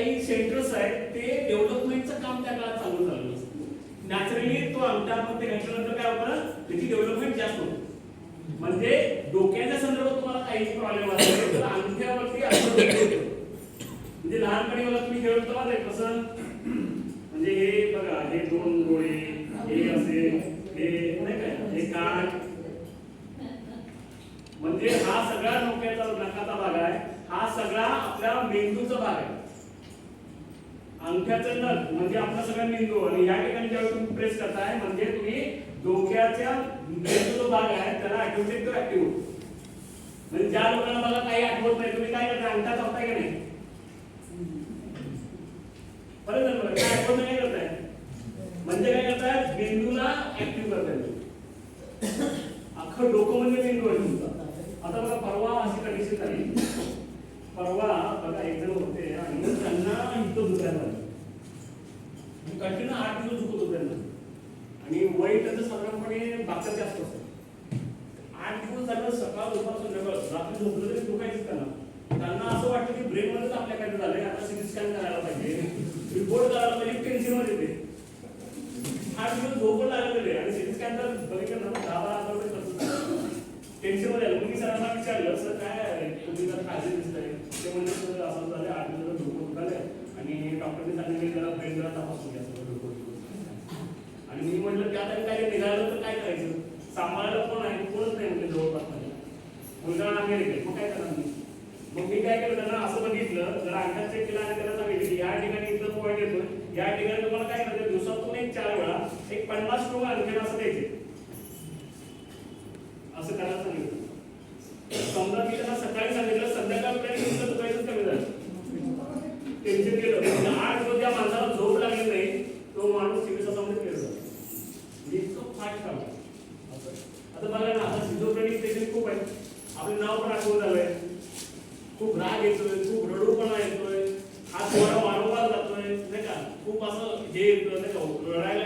काही सेंटर्स आहेत ते डेव्हलपमेंटचं काम त्या काळात चालू झालं नॅचरली तो अंगठामध्ये घातल्यानंतर काय होतं? त्याची डेव्हलपमेंट जास्त होते. म्हणजे डोक्याच्या संदर्भात तुम्हाला काही प्रॉब्लेम असेल तर अंगठ्यावरती असं म्हणजे लहानपणी मला तुम्ही खेळत होता ना कसं म्हणजे हे बघा हे दोन डोळे हे असे हे नाही काय हे कान. म्हणजे हा सगळा डोक्याचा नकाचा भाग आहे. हा सगळा आपल्या मेंदूचा भाग आहे. अंगठ्याचं नख म्हणजे आपला सगळा मेंदू. आणि या ठिकाणी ज्यावेळी तुम्ही प्रेस करताय म्हणजे तुम्ही डोक्याच्या मेंदू जो भाग आहे त्याला ऍक्टिव्हेट तो ऍक्टिव्ह म्हणजे ज्या लोकांना मला काही आठवत नाही तुम्ही काय करता अंगठा चावताय का नाही? बरं बरं. काय आठवत नाही करताय? म्हणजे काय करताय? मेंदूला ऍक्टिव्ह करताय अख्खं डोकं म्हणजे मेंदू आहे तुमचा. आता बघा परवा अशी कंडिशन झाली. परवा बघा एक जण होते आणि त्यांना इथं दुसऱ्या कंटिन्यू आठ दिवस दुखत होते त्यांना. आणि वय त्यांचं साधारणपणे बाकीचं जास्त असतं. आठ दिवस झालं सकाळ दुपार संध्याकाळ. रात्री झोपलं तरी दुखायचं त्यांना. त्यांना असं वाटतं की ब्रेन मध्येच आपल्या काय झालंय. आता सिटी स्कॅन करायला पाहिजे. रिपोर्ट करायला पाहिजे. टेन्शनमध्ये ते आठ दिवस झोपण लागलेले आणि सिटी स्कॅन तर बघितलं ना दहा बारा हजार रुपये खर्च टेन्शनमध्ये आलं. मी सरांना विचारलं सर काय तुम्ही जर खायचे दिसतंय ते म्हणजे सर असं झालं आठ दिवस डोकं दुखायलंय आणि डॉक्टरने सांगितलं त्याला तपासून घ्या सगळं डोकं आणि मी म्हटलं त्यात आणि काय निघालं तर काय करायचं? सांभाळायला कोण आहे? कोणच नाही म्हणजे जवळपास माझ्या. मुलगा अमेरिकेत. मग काय करणार मी? मग मी काय केलं त्यांना असं बघितलं जर अंगात चेक केला आणि त्याला सांगितलं की या ठिकाणी इथं पॉईंट येतो या ठिकाणी तुम्हाला काय करायचं? दिवसातून एक चार वेळा एक पन्नास किलो आणखीन असं द्यायचे. असं करायला सांगितलं. समजा मी त्यांना सकाळी सांगितलं संध्याकाळपर्यंत तुमचं दुखायचं कमी झालं टेन्शन केलं म्हणजे आठ दिवस त्या माणसाला झोप लागली नाही तो माणूस सिव्हिल हॉस्पिटलमध्ये केलं झाला म्हणजे इतकं फास्ट काम आहे. असं. आता बघा ना आता सिझोफ्रेनिक पेशंट खूप आहेत. आपलं नाव पण आठवून झालंय खूप राग येतोय खूप रडूपणा येतोय. हात थोडा वारंवार जातोय नाही का? खूप असं हे येतोय नाही का? रडायला